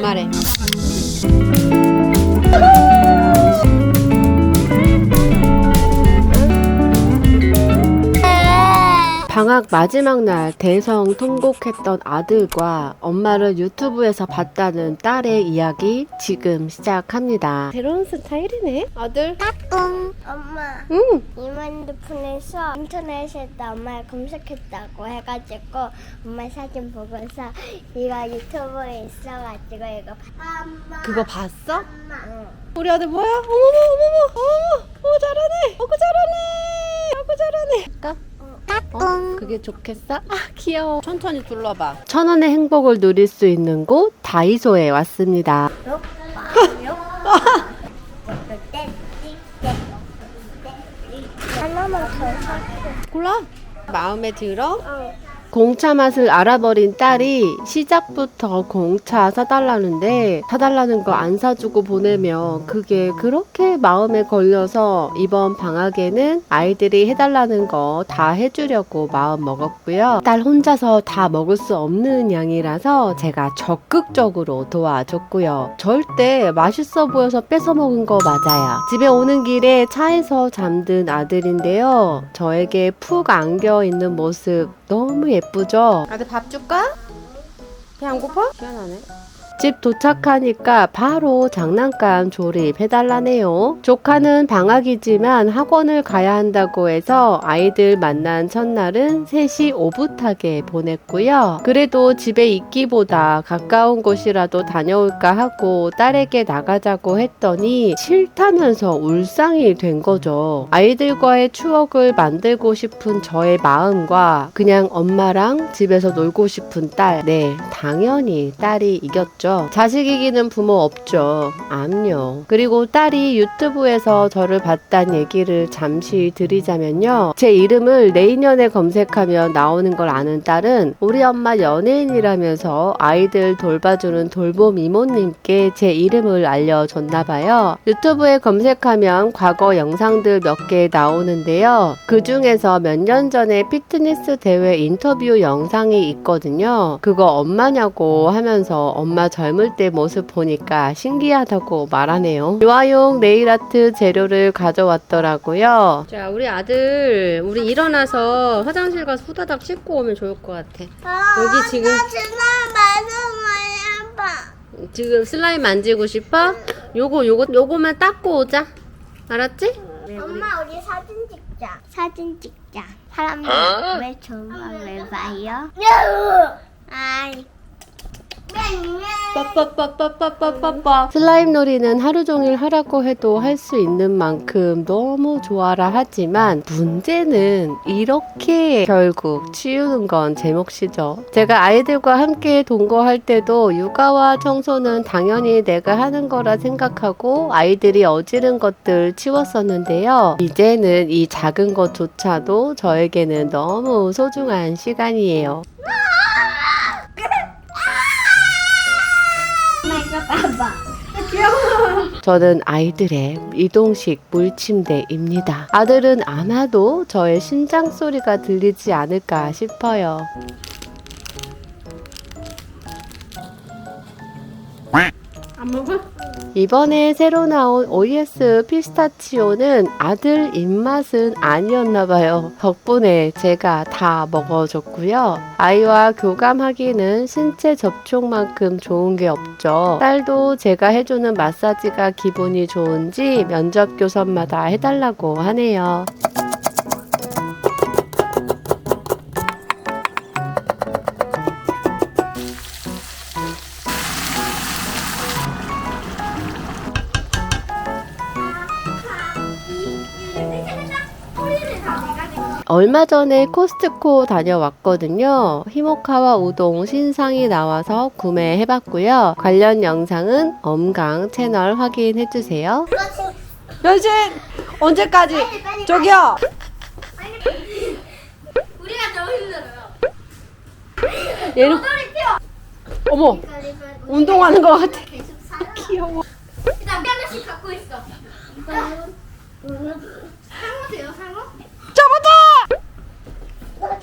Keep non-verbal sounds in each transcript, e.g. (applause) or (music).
Mare. 방학 마지막 날 대성 통곡했던 아들과 엄마를 유튜브에서 봤다는 딸의 이야기 지금 시작합니다. 새로운 스타일이네. 아들. 응. 엄마, 응. 이만드폰에서 인터넷에다 엄마 검색했다고 해가지고 엄마 사진 보고서 이거 유튜브에 있어가지고 이거 봤- 엄마. 그거 봤어? 엄마. 응. 우리 아들 뭐야? 어머머 어머머 어머머 어 잘하네. 어구 잘하네. 어구 잘하네. 아까 어, 그게 좋겠어? 아 귀여워. 천천히 둘러봐. 천 원의 행복을 누릴 수 있는 곳 다이소에 왔습니다. (laughs) 하나만 더 살게. 골라. 마음에 들어? 어. 공차 맛을 알아버린 딸이 시작부터 공차 사달라는데 사달라는 거 안 사주고 보내면 그게 그렇게 마음에 걸려서 이번 방학에는 아이들이 해달라는 거 다 해주려고 마음 먹었고요. 딸 혼자서 다 먹을 수 없는 양이라서 제가 적극적으로 도와줬고요. 절대 맛있어 보여서 뺏어 먹은 거 맞아요. 집에 오는 길에 차에서 잠든 아들인데요. 저에게 푹 안겨 있는 모습 너무 예 쁘죠? 아들 밥 줄까? 배 안 고파? 미안하네. 집 도착하니까 바로 장난감 조립해달라네요. 조카는 방학이지만 학원을 가야 한다고 해서 아이들 만난 첫날은 3시 오붓하게 보냈고요. 그래도 집에 있기보다 가까운 곳이라도 다녀올까 하고 딸에게 나가자고 했더니 싫다면서 울상이 된 거죠. 아이들과의 추억을 만들고 싶은 저의 마음과 그냥 엄마랑 집에서 놀고 싶은 딸. 네, 당연히 딸이 이겼죠. 자식 이기는 부모 없죠. 암요. 그리고 딸이 유튜브에서 저를 봤단 얘기를 잠시 드리자면요. 제 이름을 내인년에 검색하면 나오는 걸 아는 딸은 우리 엄마 연예인이라면서 아이들 돌봐주는 돌봄 이모님께 제 이름을 알려줬나 봐요. 유튜브에 검색하면 과거 영상들 몇 개 나오는데요. 그 중에서 몇 년 전에 피트니스 대회 인터뷰 영상이 있거든요. 그거 엄마냐고 하면서 엄마 젊을 때 모습 보니까 신기하다고 말하네요. 유아용 네일 아트 재료를 가져왔더라고요. 자, 우리 아들, 우리 일어나서 화장실 가서 후다닥 씻고 오면 좋을 것 같아. 여기 지금-. 지금 슬라임 만지고 싶어? 요거, 요거, 요거만 닦고 오자. 알았지? 엄마 우리 사진 찍자. 사진 찍자. 사람들 왜 저만 왜 봐요? 아이. 슬라임 놀이는 하루 종일 하라고 해도 할 수 있는 만큼 너무 좋아라 하지만 문제는 이렇게 결국 치우는 건 제 몫이죠. 제가 아이들과 함께 동거할 때도 육아와 청소는 당연히 내가 하는 거라 생각하고 아이들이 어지른 것들 치웠었는데요. 이제는 이 작은 것조차도 저에게는 너무 소중한 시간이에요. 아! 저는 아이들의 이동식 물침대입니다. 아들은 아마도 저의 심장 소리가 들리지 않을까 싶어요. 안 먹어? 이번에 새로 나온 OES 피스타치오는 아들 입맛은 아니었나 봐요. 덕분에 제가 다 먹어줬고요. 아이와 교감하기는 신체 접촉만큼 좋은 게 없죠. 딸도 제가 해주는 마사지가 기분이 좋은지 면접 교섭마다 해달라고 하네요. 얼마 전에 코스트코 다녀왔거든요. 히모카와 우동 신상이 나와서 구매해봤고요. 관련 영상은 엄강 채널 확인해주세요. 여진! 언제까지? 저기요! 우리가 너무 힘들어요. 얘는 어머 운동하는 것 같아. 귀여워. 일단 하나씩 갖고 있어. 상어세요, 상어? 잡았다! 뭐 치? 뭐 치? 발톱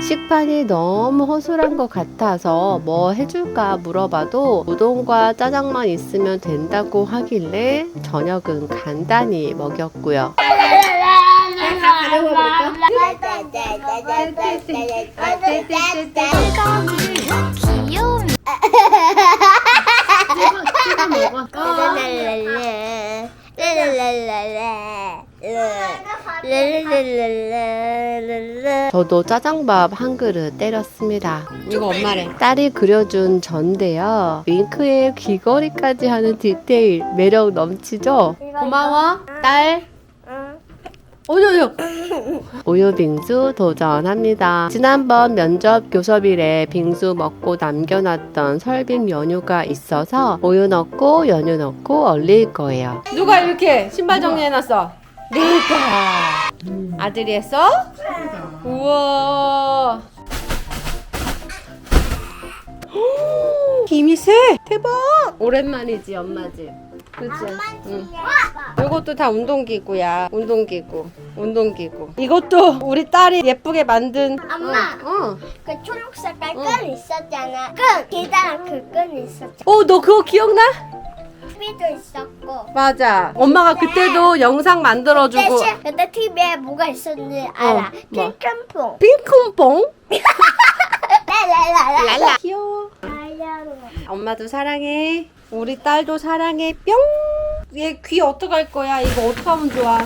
식판이 너무 허술한 것 같아서 뭐 해줄까 물어봐도 우동과 짜장만 있으면 된다고 하길래 저녁은 간단히 먹였고요. 랄랄랄라. 저도 짜장밥 한 그릇 때렸습니다. 이거 엄마래. 딸이 그려준 전데요. 윙크에 귀걸이까지 하는 디테일 매력 넘치죠? 고마워, 딸. 응. 오요요. 우유 빙수 도전합니다. 지난번 면접 교섭일에 빙수 먹고 남겨놨던 설빙 연유가 있어서 우유 넣고 연유 넣고 얼릴 거예요. 누가 이렇게 신발 정리해놨어? 내가. 아들이 했어? 우와. 힘이 세. 대박. 오랜만이지 엄마 집. 그치? 응. 이것도 다 운동기구야. 운동기구. 운동기구. 이것도 우리 딸이 예쁘게 만든. 엄마. 어. 그 초록 색 깔 끈 있었잖아. 끈. 계단 그 끈 있었잖아. 어, 너 그거 기억나? TV도 있었고. 맞아. 엄마가 그때도 영상 만들어주고. 대신 그때 TV에 뭐가 있었는지 알아. 뭐? 핑크퐁. 핑크퐁? (laughs) 랄랄랄라. 랄라. 귀여워. 엄마도 사랑해. 우리 딸도 사랑해. 뿅. 얘 귀 어떡할 거야? 이거 어떡하면 좋아?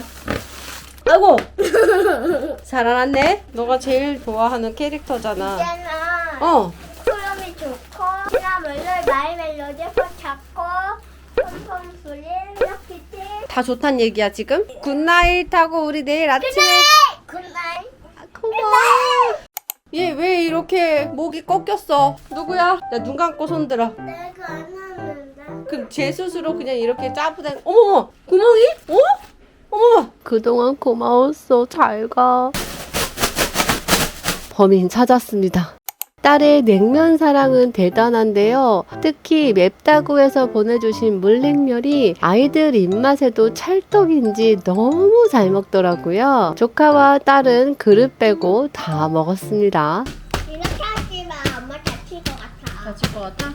아이고. (laughs) 살아났네. 너가 제일 좋아하는 캐릭터잖아. 있잖아. 어. 소름이 좋고, 시나물을 마이 멜로디 포착고, 폼폼 소리, 럭키티. 다 좋단 얘기야 지금? 굿나잇 하고 우리 내일 아침에 굿나잇. 고마워. 얘 왜 이렇게 목이 꺾였어? 누구야? 나눈 감고 손 들어. 내가 안 하는데. 그럼 제 스스로 그냥 이렇게 짜부된 어머머 구멍이? 어? 어머머 그동안 고마웠어 잘 가. 범인 찾았습니다. 딸의 냉면 사랑은 대단한데요. 특히 맵다고 해서 보내주신 물냉면이 아이들 입맛에도 찰떡인지 너무 잘 먹더라고요. 조카와 딸은 그릇 빼고 다 먹었습니다. 이렇게 하지 마. 엄마 다칠 것 같아. 다칠 것 같아?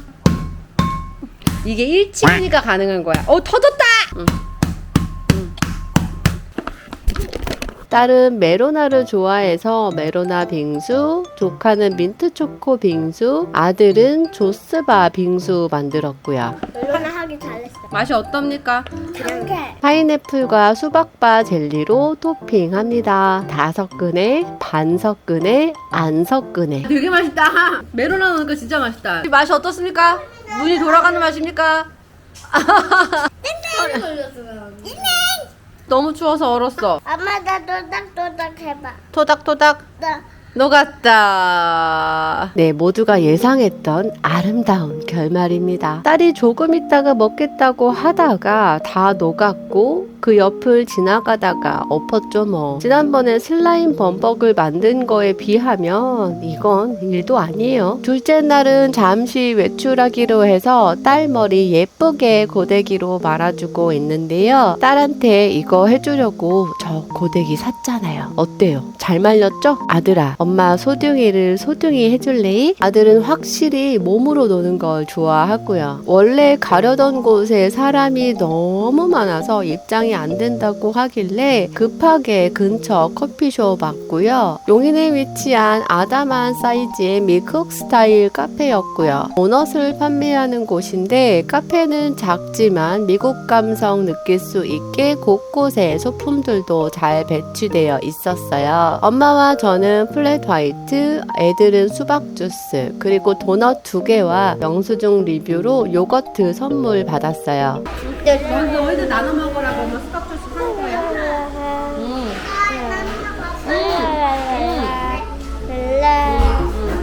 이게 일치기가 가능한 거야. 어 터졌다. 응. 응. 딸은 메로나를 좋아해서 메로나 빙수, 조카는 민트 초코 빙수, 아들은 조스바 빙수 만들었고요. 얼마나 하기 잘했어. 맛이 어떻습니까? 이렇게. 파인애플과 수박바 젤리로 토핑합니다. 다 섞으네, 반 섞으네, 안 섞으네. 되게 맛있다. 메로나 넣으니까 진짜 맛있다. 맛이 어떻습니까? 눈이 돌아가는 맛입니까? 너무 추워서 얼었어. 엄마 나 도닥도닥 해봐. 토닥토닥 나 녹았다. 네, 모두가 예상했던 아름다운 결말입니다. 딸이 조금 있다가 먹겠다고 하다가 다 녹았고 그 옆을 지나가다가 엎었죠 뭐. 지난번에 슬라임 범벅을 만든 거에 비하면 이건 일도 아니에요. 둘째 날은 잠시 외출하기로 해서 딸 머리 예쁘게 고데기로 말아주고 있는데요. 딸한테 이거 해주려고 저 고데기 샀잖아요. 어때요? 잘 말렸죠? 아들아, 엄마 소둥이를 소둥이 해줄래? 아들은 확실히 몸으로 노는 걸 좋아하고요. 원래 가려던 곳에 사람이 너무 많아서 입장이 안 된다고 하길래 급하게 근처 커피숍 왔고요. 용인에 위치한 아담한 사이즈의 미쿡 스타일 카페였고요. 도넛을 판매하는 곳인데 카페는 작지만 미국 감성 느낄 수 있게 곳곳에 소품들도 잘 배치되어 있었어요. 엄마와 저는 플랫 화이트, 애들은 수박 주스, 그리고 도넛 두 개와 영수증 리뷰로 요거트 선물 받았어요. 너 너희들 나눠 먹으라고 엄마 수박 주스 산 거야.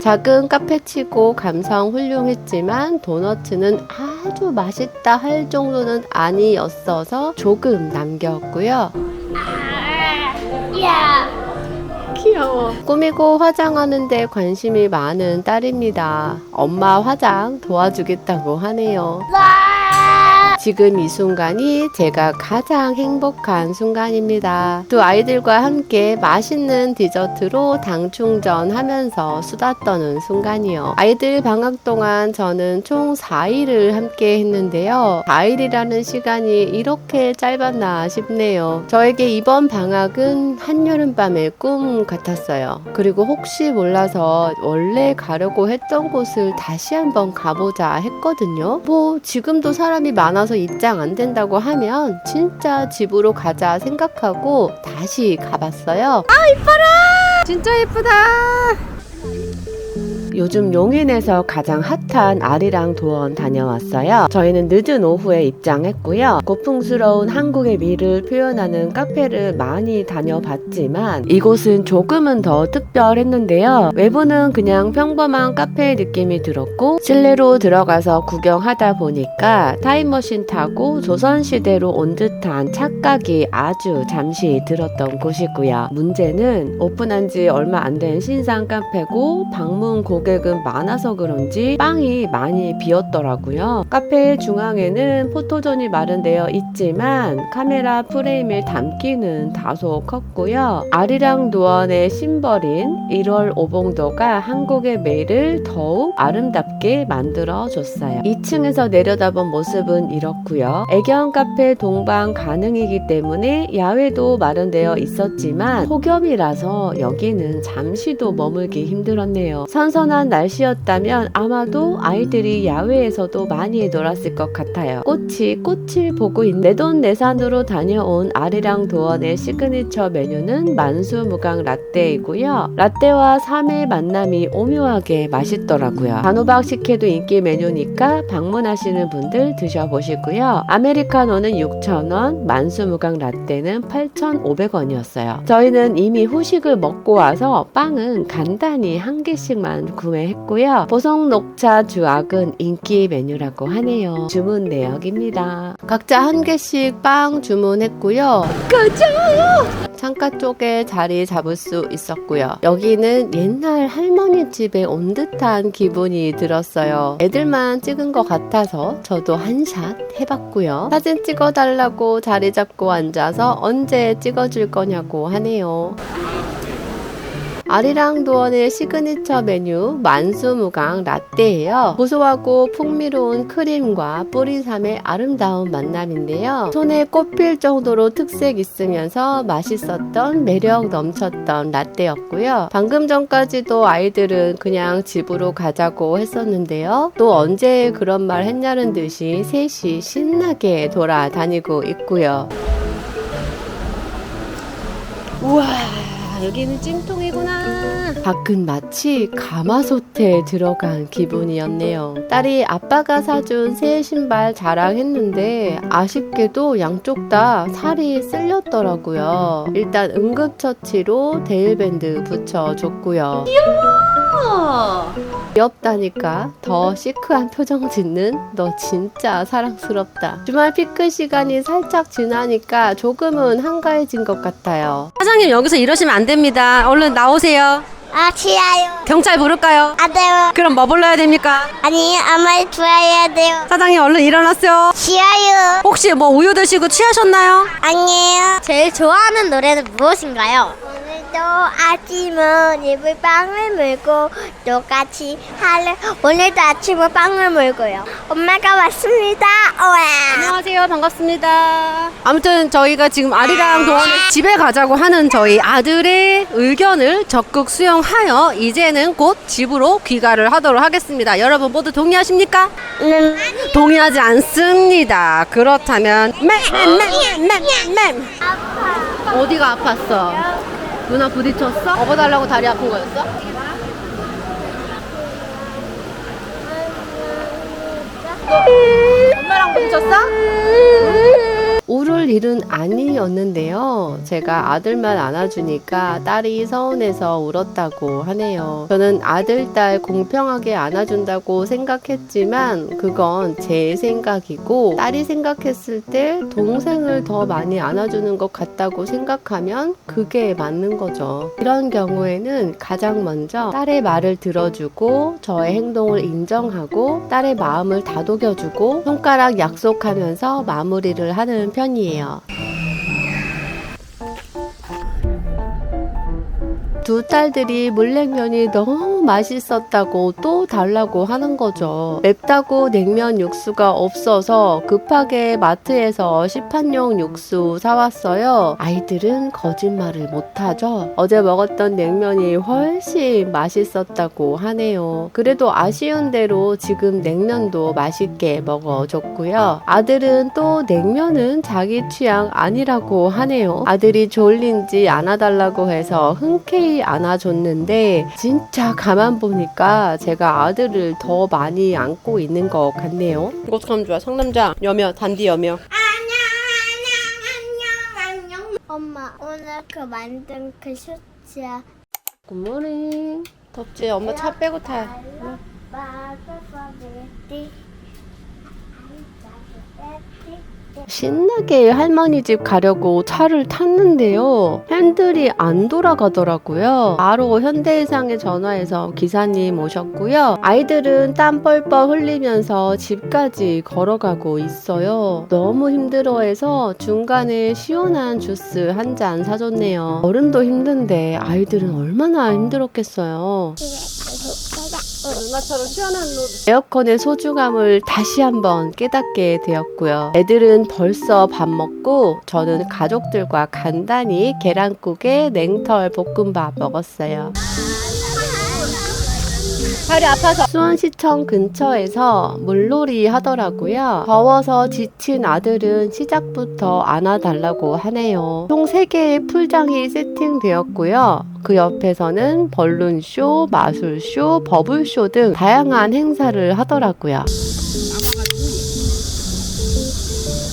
작은 카페치고 감성 훌륭했지만 도너츠는 아주 맛있다 할 정도는 아니었어서 조금 남겼고요. 야. 귀여워. 꾸미고 화장하는데 관심이 많은 딸입니다. 엄마 화장 도와주겠다고 하네요. 지금 이 순간이 제가 가장 행복한 순간입니다. 두 아이들과 함께 맛있는 디저트로 당 충전 하면서 수다 떠는 순간이요. 아이들 방학 동안 저는 총 4일을 함께 했는데요. 4일이라는 시간이 이렇게 짧았나 싶네요. 저에게 이번 방학은 한여름밤의 꿈 같았어요. 그리고 혹시 몰라서 원래 가려고 했던 곳을 다시 한번 가보자 했거든요. 뭐 지금도 사람이 많아서 입장 안 된다고 하면 진짜 집으로 가자 생각하고 다시 가봤어요. 진짜 예쁘다. 요즘 용인에서 가장 핫한 아리랑 도원 다녀왔어요. 저희는 늦은 오후에 입장했고요. 고풍스러운 한국의 미를 표현하는 카페를 많이 다녀봤지만 이곳은 조금은 더 특별했는데요. 외부는 그냥 평범한 카페 느낌이 들었고 실내로 들어가서 구경하다 보니까 타임머신 타고 조선시대로 온 듯한 착각이 아주 잠시 들었던 곳이고요. 문제는 오픈한 지 얼마 안 된 신상 카페고 방문 고 객은 많아서 그런지 빵이 많이 비었더라고요. 카페 중앙에는 포토존이 마련되어 있지만 카메라 프레임을 담기는 다소 컸고요. 아리랑 도원의 심벌인 1월 오봉도가 한국의 매를 더욱 아름답게 만들어 줬어요. 2층에서 내려다본 모습은 이렇고요. 애견 카페 동방 가능이기 때문에 야외도 마련되어 있었지만 폭염이라서 여기는 잠시도 머물기 힘들었네요. 선선한 날씨였다면 아마도 아이들이 야외에서도 많이 놀았을 것 같아요. 꽃이 꽃을 보고 내돈내산으로 다녀온 아리랑 도원의 시그니처 메뉴는 만수무강 라떼이고요. 라떼와 삼의 만남이 오묘하게 맛있더라고요. 단호박 식혜도 인기 메뉴니까 방문하시는 분들 드셔보시고요. 아메리카노는 6,000원, 만수무강 라떼는 8,500원이었어요. 저희는 이미 후식을 먹고 와서 빵은 간단히 한 개씩만 구매했고요. 보석 녹차 주악은 인기 메뉴라고 하네요. 주문 내역입니다. 각자 한 개씩 빵 주문했고요. 가자! 창가 쪽에 자리 잡을 수 있었고요. 여기는 옛날 할머니 집에 온 듯한 기분이 들었어요. 애들만 찍은 것 같아서 저도 한 샷 해봤고요. 사진 찍어달라고 자리 잡고 앉아서 언제 찍어줄 거냐고 하네요. 아리랑 도원의 시그니처 메뉴 만수무강 라떼예요. 고소하고 풍미로운 크림과 뿌리삼의 아름다운 만남인데요. 손에 꼽힐 정도로 특색 있으면서 맛있었던 매력 넘쳤던 라떼였고요. 방금 전까지도 아이들은 그냥 집으로 가자고 했었는데요. 또 언제 그런 말 했냐는 듯이 셋이 신나게 돌아다니고 있고요. 우와. 여기는 찜통이구나. 밖은 마치 가마솥에 들어간 기분이었네요. 딸이 아빠가 사준 새 신발 자랑했는데 아쉽게도 양쪽 다 살이 쓸렸더라고요. 일단 응급처치로 데일밴드 붙여줬고요. 귀여워! 귀엽다니까 더 시크한 표정 짓는 너 진짜 사랑스럽다. 주말 피크 시간이 살짝 지나니까 조금은 한가해진 것 같아요. 사장님 여기서 이러시면 안 됩니다. 얼른 나오세요. 아 싫어요. 경찰 부를까요? 안 돼요. 그럼 뭐 불러야 됩니까? 아니 아마 좋아해야 돼요. 사장님 얼른 일어났어요. 싫어요. 혹시 뭐 우유 드시고 취하셨나요? 아니에요. 제일 좋아하는 노래는 무엇인가요? 오늘도 아침은 입을 빵을 물고 똑같이 할래. 오늘도 아침은 빵을 물고요. 엄마가 왔습니다. 와. 안녕하세요. 반갑습니다. 아무튼 저희가 지금 아리랑 도원을 집에 가자고 하는 저희 아들의 의견을 적극 수용 하여 이제는 곧 집으로 귀가를 하도록 하겠습니다. 여러분 모두 동의하십니까? 음, 동의하지 않습니다. 그렇다면 맴맴맴맴맴 어디가 아팠어? 누나 부딪혔어? 업어달라고 다리 아픈 거였어? 엄마랑 부딪혔어? 울을 일은 아니었는데요. 제가 아들만 안아주니까 딸이 서운해서 울었다고 하네요. 저는 아들, 딸 공평하게 안아준다고 생각했지만 그건 제 생각이고 딸이 생각했을 때 동생을 더 많이 안아주는 것 같다고 생각하면 그게 맞는 거죠. 이런 경우에는 가장 먼저 딸의 말을 들어주고 저의 행동을 인정하고 딸의 마음을 다독여주고 손가락 약속하면서 마무리를 하는 편이에요. 두 딸들이 물냉면이 너무 맛있었다고 또 달라고 하는 거죠. 맵다고 냉면 육수가 없어서 급하게 마트에서 시판용 육수 사왔어요. 아이들은 거짓말을 못하죠. 어제 먹었던 냉면이 훨씬 맛있었다고 하네요. 그래도 아쉬운 대로 지금 냉면도 맛있게 먹어줬고요. 아들은 또 냉면은 자기 취향 아니라고 하네요. 아들이 졸린지 안아달라고 해서 흔쾌히 안아줬는데 진짜 가만 보니까 제가 아들을 더 많이 안고 있는 것 같네요. 이거 어떡하면 좋아? 상남자 여며 단디 여며 안녕 안녕 안녕. 엄마 오늘 그 만든 그 셔츠야. 굿모닝 덥지? 엄마 차 빼고 타 신나게 할머니 집 가려고 차를 탔는데요. 핸들이 안 돌아가더라고요. 바로 현대해상에 전화해서 기사님 오셨고요. 아이들은 땀 뻘뻘 흘리면서 집까지 걸어가고 있어요. 너무 힘들어해서 중간에 시원한 주스 한 잔 사줬네요. 어른도 힘든데 아이들은 얼마나 힘들었겠어요. 얼마처럼 시원한 노 에어컨의 소중함을 다시 한번 깨닫게 되었고요. 애들은 벌써 밥 먹고 저는 가족들과 간단히 계란국에 냉털 볶음밥 먹었어요. 다리 아파서 수원시청 근처에서 물놀이 하더라고요. 더워서 지친 아들은 시작부터 안아달라고 하네요. 총 3개의 풀장이 세팅되었고요. 그 옆에서는 벌룬쇼, 마술쇼, 버블쇼 등 다양한 행사를 하더라고요.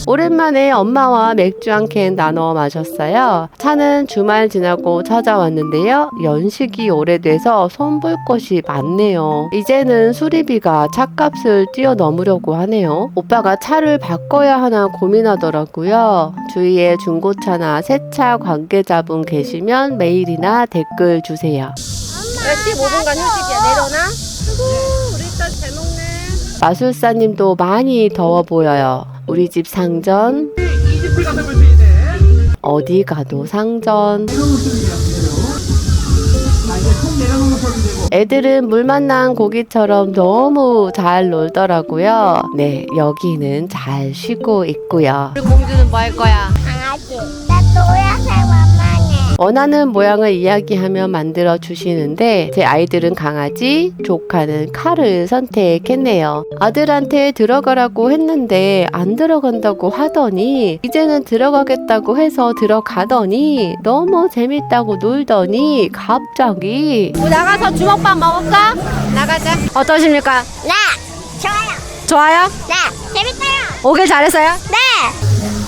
오랜만에 엄마와 맥주 한 캔 나눠 마셨어요. 차는 주말 지나고 찾아왔는데요. 연식이 오래돼서 손볼 것이 많네요. 이제는 수리비가 차값을 뛰어넘으려고 하네요. 오빠가 차를 바꿔야 하나 고민하더라고요. 주위에 중고차나 새차 관계자분 계시면 메일이나 댓글 주세요. 15분간 휴식이야 내려놔 아이고 우리 딸 잘 먹네 마술사님도 많이 더워 보여요. 우리 집 상전. 어디 가도 상전. 애들은 물 만난 고기처럼 너무 잘 놀더라고요. 네, 여기는 잘 쉬고 있고요. 우리 공주는 뭐 할 거야? 강아지. 나 만만해. 원하는 모양을 이야기하면 만들어 주시는데 제 아이들은 강아지, 조카는 칼을 선택했네요. 아들한테 들어가라고 했는데 안 들어간다고 하더니 이제는 들어가겠다고 해서 들어가더니 너무 재밌다고 놀더니 갑자기 우리 나가서 주먹밥 먹을까? 나가자 어떠십니까? 네. 좋아요. 좋아요? 네. 재밌어요. 오길 잘했어요? 네.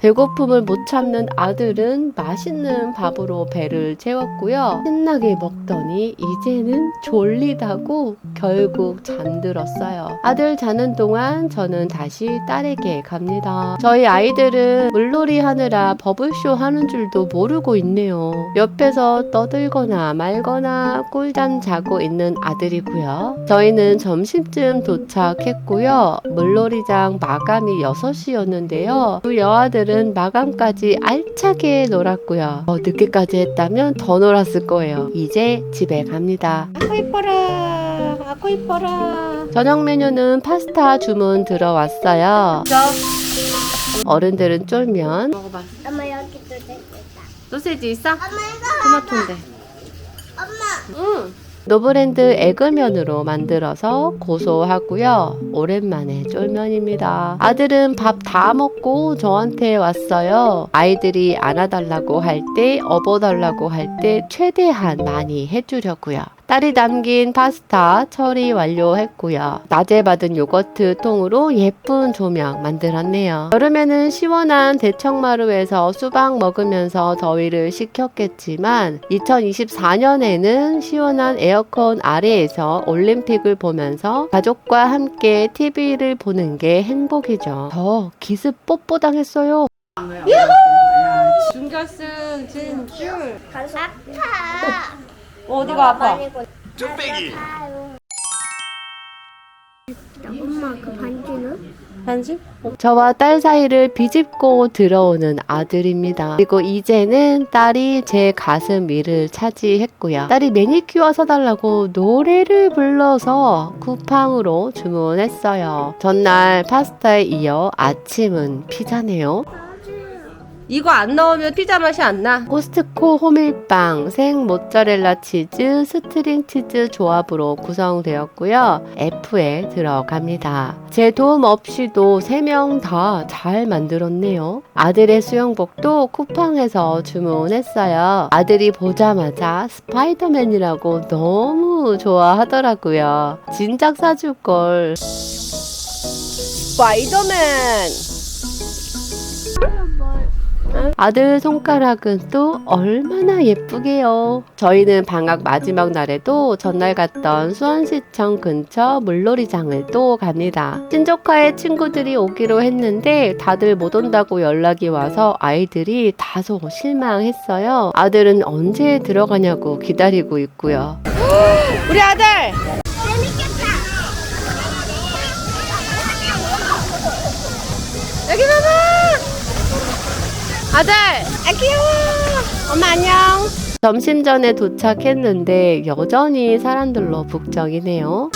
배고픔을 못 참는 아들은 맛있는 밥으로 배를 채웠고요. 신나게 먹더니 이제는 졸리다고 결국 잠들었어요. 아들 자는 동안 저는 다시 딸에게 갑니다. 저희 아이들은 물놀이 하느라 버블쇼 하는 줄도 모르고 있네요. 옆에서 떠들거나 말거나 꿀잠 자고 있는 아들이고요. 저희는 점심쯤 도착했고요. 물놀이장 마감이 6시였는데요. 두 여아들은 마감까지 알차게 놀았고요. 더 늦게까지 했다면 더 놀았을 거예요. 이제 집에 갑니다. 아고 이뻐라 아고 이뻐라 저녁 메뉴는 파스타 주문 들어왔어요. 어른들은 쫄면. 먹어봐. 엄마 여기도 됐다. 소세지 있어? 엄마 이거. 토마토인데. 엄마. 응. 노브랜드 에그면으로 만들어서 고소하고요. 오랜만에 쫄면입니다. 아들은 밥 다 먹고 저한테 왔어요. 아이들이 안아달라고 할 때, 업어달라고 할 때 최대한 많이 해주려고요. 딸이 담긴 파스타 처리 완료했고요. 낮에 받은 요거트 통으로 예쁜 조명 만들었네요. 여름에는 시원한 대청마루에서 수박 먹으면서 더위를 식혔겠지만 2024년에는 시원한 에어컨 아래에서 올림픽을 보면서 가족과 함께 TV를 보는 게 행복이죠. 저 기습 뽀뽀 당했어요. 준결승 진출. 아파. 어디가 아파? 뚝배기. 엄마 그 반지는? 반지? 저와 딸 사이를 비집고 들어오는 아들입니다. 그리고 이제는 딸이 제 가슴 위를 차지했고요. 딸이 매니큐어 사달라고 노래를 불러서 쿠팡으로 주문했어요. 전날 파스타에 이어 아침은 피자네요. 이거 안 넣으면 피자 맛이 안 나. 코스트코 호밀빵, 생 모짜렐라 치즈, 스트링 치즈 조합으로 구성되었고요. F에 들어갑니다. 제 도움 없이도 3명 다 잘 만들었네요. 아들의 수영복도 쿠팡에서 주문했어요. 아들이 보자마자 스파이더맨이라고 너무 좋아하더라고요. 진작 사줄 걸. 스파이더맨. 아들 손가락은 또 얼마나 예쁘게요. 저희는 방학 마지막 날에도 전날 갔던 수원시청 근처 물놀이장을 또 갑니다. 친조카의 친구들이 오기로 했는데 다들 못 온다고 연락이 와서 아이들이 다소 실망했어요. 아들은 언제 들어가냐고 기다리고 있고요. (gasps) 우리 아들. 여기 봐봐. 아들. 아 귀여워. 엄마 안녕. 점심 전에 도착했는데 여전히 사람들로 북적이네요.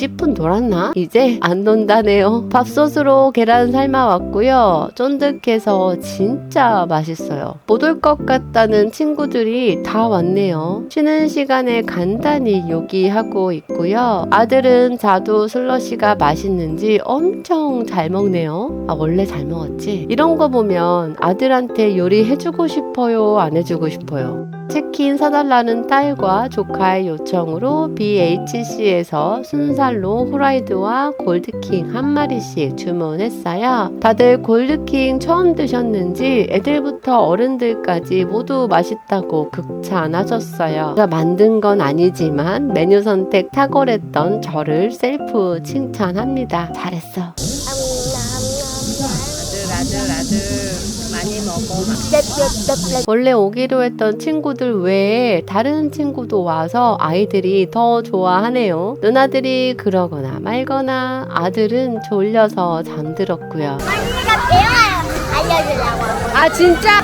20분 놀았나? 이제 안 논다네요. 밥솥으로 계란 삶아왔고요. 쫀득해서 진짜 맛있어요. 못 올 것 같다는 친구들이 다 왔네요. 쉬는 시간에 간단히 요기하고 있고요. 아들은 자두 슬러시가 맛있는지 엄청 잘 먹네요. 아, 원래 잘 먹었지? 이런 거 보면 아들한테 요리해주고 싶어요? 안 해주고 싶어요? 치킨 사달라는 딸과 조카의 요청으로 BHC에서 순살로 후라이드와 골드킹 한 마리씩 주문했어요. 다들 골드킹 처음 드셨는지 애들부터 어른들까지 모두 맛있다고 극찬하셨어요. 제가 만든 건 아니지만 메뉴 선택 탁월했던 저를 셀프 칭찬합니다. 잘했어. 원래 오기로 했던 친구들 외에 다른 친구도 와서 아이들이 더 좋아하네요. 누나들이 그러거나 말거나 아들은 졸려서 잠들었고요. 언니가 배워요. 알려주려고. 아 진짜?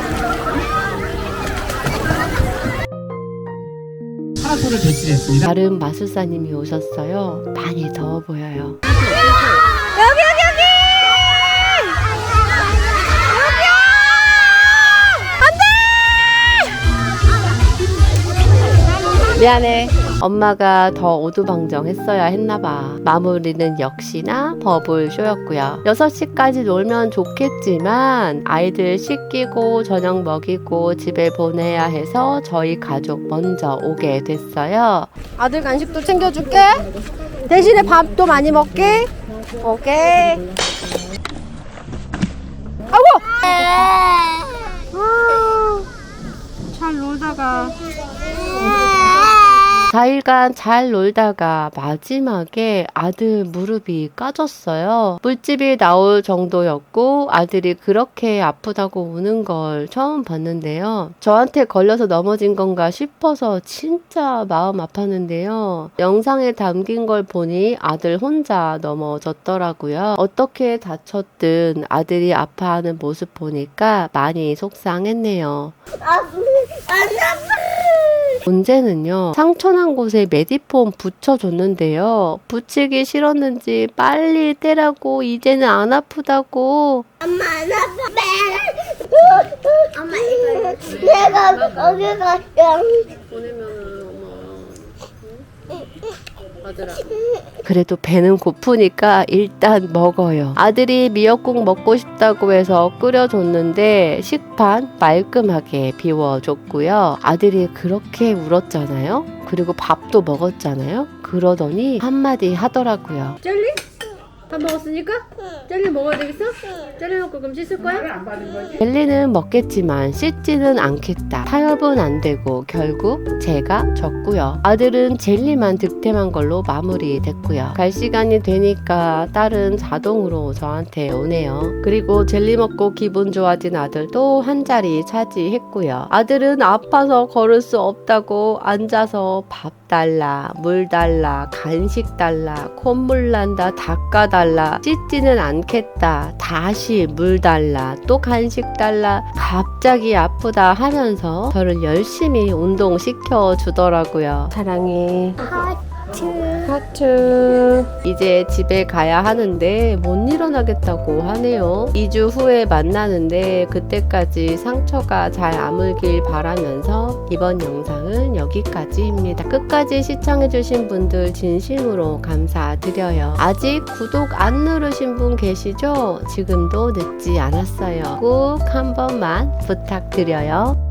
파라솔을 배치했습니다. 다른 마술사님이 오셨어요. 많이 더워 보여요. 미안해. 엄마가 더 오두방정했어야 했나봐. 마무리는 역시나 버블 쇼였고요. 6시까지 놀면 좋겠지만 아이들 씻기고 저녁 먹이고 집에 보내야 해서 저희 가족 먼저 오게 됐어요. 아들 간식도 챙겨줄게. 대신에 밥도 많이 먹게. 오케이. 아이고. 아, 잘 놀다가 4일간 잘 놀다가 마지막에 아들 무릎이 까졌어요. 물집이 나올 정도였고 아들이 그렇게 아프다고 우는 걸 처음 봤는데요. 저한테 걸려서 넘어진 건가 싶어서 진짜 마음 아팠는데요. 영상에 담긴 걸 보니 아들 혼자 넘어졌더라고요. 어떻게 다쳤든 아들이 아파하는 모습 보니까 많이 속상했네요. 문제는요, 상처난 곳에 메디폼 붙여줬는데요. 붙이기 싫었는지 빨리 떼라고, 이제는 안 아프다고. 엄마 안 아파. 엄마 이거 내가 여기가 영. 그래도 배는 고프니까 일단 먹어요. 아들이 미역국 먹고 싶다고 해서 끓여줬는데 식판 말끔하게 비워줬고요. 아들이 그렇게 울었잖아요. 그리고 밥도 먹었잖아요. 그러더니 한마디 하더라고요. 젤리? 다 먹었으니까? 젤리 먹어야 되겠어? 젤리 먹고 그럼 씻을 거야? 젤리는 먹겠지만 씻지는 않겠다. 타협은 안 되고 결국 제가 졌고요. 아들은 젤리만 득템한 걸로 마무리됐고요. 갈 시간이 되니까 딸은 자동으로 저한테 오네요. 그리고 젤리 먹고 기분 좋아진 아들도 한 자리 차지했고요. 아들은 아파서 걸을 수 없다고 앉아서 밥 달라, 물 달라, 간식 달라, 콧물 난다, 닦아 달라, 씻지는 않겠다, 다시 물 달라, 또 간식 달라, 갑자기 아프다 하면서 저를 열심히 운동시켜 주더라고요. 사랑해. 하트. 이제 집에 가야 하는데 못 일어나겠다고 하네요. 2주 후에 만나는데 그때까지 상처가 잘 아물길 바라면서 이번 영상은 여기까지입니다. 끝까지 시청해주신 분들 진심으로 감사드려요. 아직 구독 안 누르신 분 계시죠? 지금도 늦지 않았어요. 꼭 한 번만 부탁드려요.